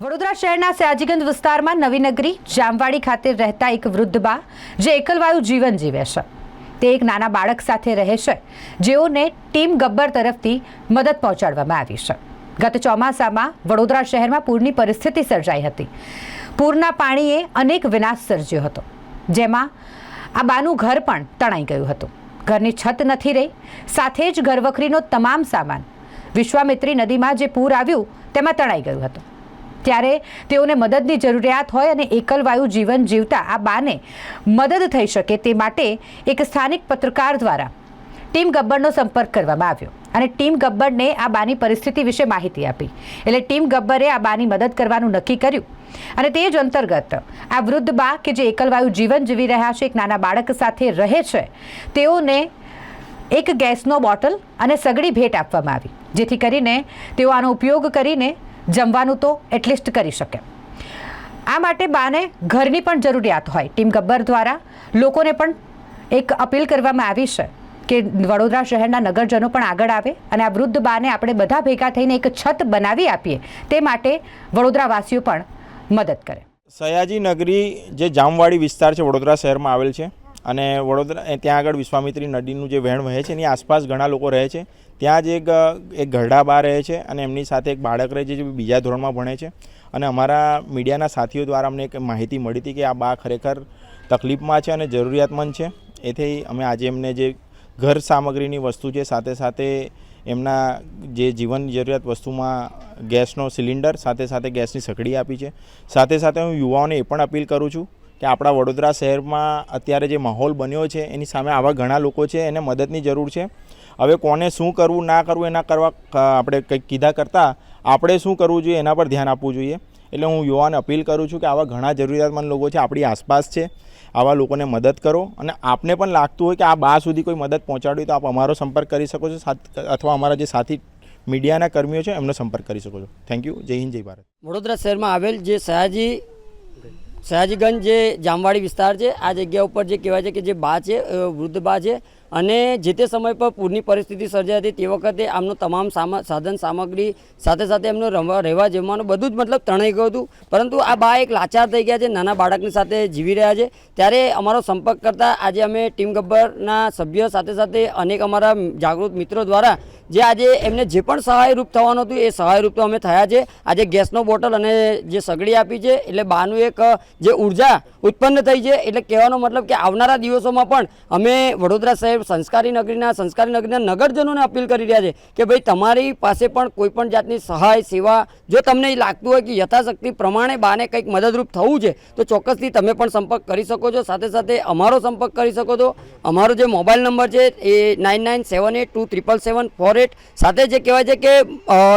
વડોદરા શહેરના સયાજીગંજ વિસ્તારમાં નવીનગરી જામવાડી ખાતે રહેતા એક વૃદ્ધ બા, જે એકલવાયુ જીવન જીવે છે. તે એક નાના બાળક સાથે રહે છે, જેઓને ટીમ ગબ્બર તરફથી મદદ પહોંચાડવામાં આવી છે. ગત ચોમાસામાં વડોદરા શહેરમાં પૂરની પરિસ્થિતિ સર્જાઈ હતી. પૂરના પાણીએ અનેક વિનાશ સર્જ્યો હતો, જેમાં આ બાનું ઘર પણ તણાઈ ગયું હતું. ઘરની છત નથી રહી, સાથે જ ઘરવખરીનો તમામ સામાન વિશ્વામિત્રી નદીમાં જે પૂર આવ્યું, તેમાં તણાઈ ગયું હતું. ત્યારે તેઓને મદદની જરૂરિયાત હોય અને એકલવાયુ જીવન જીવતા આ બાને મદદ થઈ શકે તે માટે એક સ્થાનિક પત્રકાર દ્વારા ટીમ ગબ્બરનો સંપર્ક કરવામાં આવ્યો અને ટીમ ગબ્બરને આ બાની પરિસ્થિતિ વિશે માહિતી આપી. એટલે ટીમ ગબ્બરે આ બાની મદદ કરવાનું નક્કી કર્યું અને તે જ અંતર્ગત આ વૃદ્ધ બા કે જે એકલવાયુ જીવન જીવી રહ્યા છે, એક નાના બાળક સાથે રહે છે, તેઓને એક ગેસનો બોટલ અને સગડી ભેટ આપવામાં આવી, જેથી કરીને તેઓ આનો ઉપયોગ કરીને જમવાનું તો એટલીસ્ટ કરી શકે. આ માટે બાને ઘરની પણ જરૂરિયાત હોય. ટીમ ગબ્બર દ્વારા લોકોને પણ એક અપીલ કરવામાં આવી છે કે વડોદરા શહેરના નગરજનો પણ આગળ આવે અને આ વૃદ્ધ બાને આપણે બધા ભેગા થઈને એક છત બનાવી આપીએ તે માટે વડોદરાવાસીઓ પણ મદદ કરે. સયાજી નગરી જે જામવાડી વિસ્તાર છે વડોદરા શહેરમાં આવેલ છે અને વડોદરા ત્યાં આગળ વિશ્વામિત્રી નદીનું જે વહેણ વહે છે, એની આસપાસ ઘણા લોકો રહે છે. ત્યાં જ એક એક ઘરડા બા રહે છે અને એમની સાથે એક બાળક રહે છે, જે બીજા ધોરણમાં ભણે છે. અને અમારા મીડિયાના સાથીઓ દ્વારા અમને એક માહિતી મળી હતી કે આ બા ખરેખર તકલીફમાં છે અને જરૂરિયાતમંદ છે. એથી અમે આજે એમને જે ઘર સામગ્રીની વસ્તુ છે, સાથે સાથે એમના જે જીવન જરૂરિયાત વસ્તુમાં ગેસનો સિલિન્ડર, સાથે સાથે ગેસની સગડી આપી છે. સાથે સાથે હું યુવાઓને એ પણ અપીલ કરું છું કે આપણા વડોદરા શહેરમાં અત્યારે જે માહોલ બન્યો છે, એની સામે આવા ઘણા લોકો છે, એને મદદની જરૂર છે. હવે કોને શું કરવું, ના કરવું, એના કરવા આપણે કંઈક કીધા કરતાં આપણે શું કરવું જોઈએ, એના પર ધ્યાન આપવું જોઈએ. એટલે હું યુવાને અપીલ કરું છું કે આવા ઘણા જરૂરિયાતમંદ લોકો છે, આપણી આસપાસ છે, આવા લોકોને મદદ કરો. અને આપને પણ લાગતું હોય કે આ બા સુધી કોઈ મદદ પહોંચાડવી તો આપ અમારો સંપર્ક કરી શકો છો અથવા અમારા જે સાથી મીડિયાના કર્મીઓ છે, એમનો સંપર્ક કરી શકો છો. થેન્ક યુ જય હિન્દ, જય ભારત. વડોદરા શહેરમાં આવેલ જે સયાજી સયાજીગંજ જે જામવાડી વિસ્તાર છે, આ જગ્યા ઉપર જે કહેવાય છે કે જે બા છે વૃદ્ધ બા છે અને જે તે સમય પર પૂરની પરિસ્થિતિ સર્જાઈ હતી, તે વખતે આમનું તમામ સાધન સામગ્રી સાથે સાથે એમનો રમવા રહેવા જમવાનું બધું જ મતલબ તણાઈ ગયું હતું. પરંતુ આ બા એક લાચાર થઈ ગયા છે, નાના બાળકની સાથે જીવી રહ્યા છે. ત્યારે અમારો સંપર્ક કરતાં આજે અમે ટીમ ગબ્બરના સભ્યો સાથે સાથે અનેક અમારા જાગૃત મિત્રો દ્વારા જે આજે એમને જે પણ સહાયરૂપ થવાનું હતું, એ સહાયરૂપ તો અમે થયા છે. આજે ગેસનો બોટલ અને જે સગડી આપી છે, એટલે બાનું એક જે ઊર્જા ઉત્પન્ન થઈ છે, એટલે કહેવાનો મતલબ કે આવનારા દિવસોમાં પણ અમે વડોદરા શહેર સંસ્કારી નગરીના સંસ્કારી નગરીના નગરજનોને અપીલ કરી રહ્યા છે કે ભાઈ તમારી પાસે પણ કોઈ પણ જાતની સહાય, સેવા, જો તમને લાગતું હોય કે યથાશક્તિ પ્રમાણે બાને કંઈક મદદરૂપ થવું છે, તો ચોક્કસથી તમે પણ સંપર્ક કરી શકો છો. સાથે સાથે અમારો સંપર્ક કરી શકો છો. અમારો જે મોબાઈલ નંબર છે, એ nine nine seven eight two triple seven four eight સાથે જે કહેવાય છે કે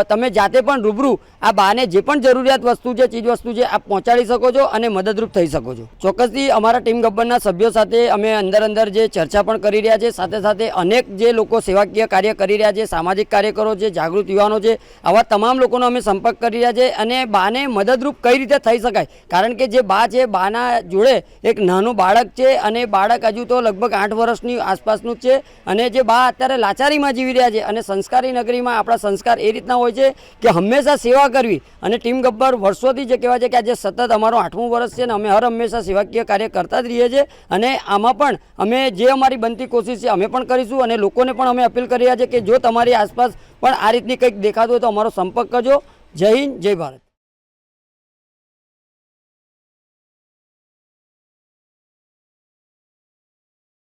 તમે જાતે પણ રૂબરૂ આ બાને જે પણ જરૂરિયાત વસ્તુ છે, ચીજ વસ્તુ છે આ પહોંચાડી શકો છો અને મદદરૂપ થઈ શકો છો. ચોક્કસથી અમારા ટીમ ગબ્બરના સભ્યો સાથે અમે અંદર અંદર જે ચર્ચા પણ કરી રહ્યા છે, સાથે સાથે અનેક જે લોકો સેવાકીય કાર્ય કરી રહ્યા છે, સામાજિક કાર્યકરો છે, જાગૃત યુવાનો છે, આવા તમામ લોકોનો અમે સંપર્ક કરી રહ્યા છે અને બાને મદદરૂપ કઈ રીતે થઈ શકાય? કારણ કે જે બા છે, બાના જોડે એક નાનું બાળક છે અને બાળક હજુ તો લગભગ આઠ વર્ષની આસપાસનું છે અને જે બા અત્યારે લાચારીમાં જીવી રહ્યા છે અને સંસ્કારી નગરીમાં આપણા સંસ્કાર એ રીતના હોય છે કે હંમેશા સેવા કરવી અને ટીમ ગબ્બર વર્ષોથી જે કહેવાય છે કે આજે સતત અમારો આઠમું વર્ષ છે ને અમે હર હંમેશા સેવાકીય કાર્ય કરતા જ રહીએ છીએ અને આમાં પણ અમે જે અમારી બનતી કોશિશ છે અમે પણ કરીશું અને લોકોને પણ અમે અપીલ કરી રહ્યા છીએ કે જો તમારી આસપાસ પણ આ રીતની કંઈક દેખાતું હોય તો અમારો સંપર્ક કરજો. જય હિન્દ, જય ભારત.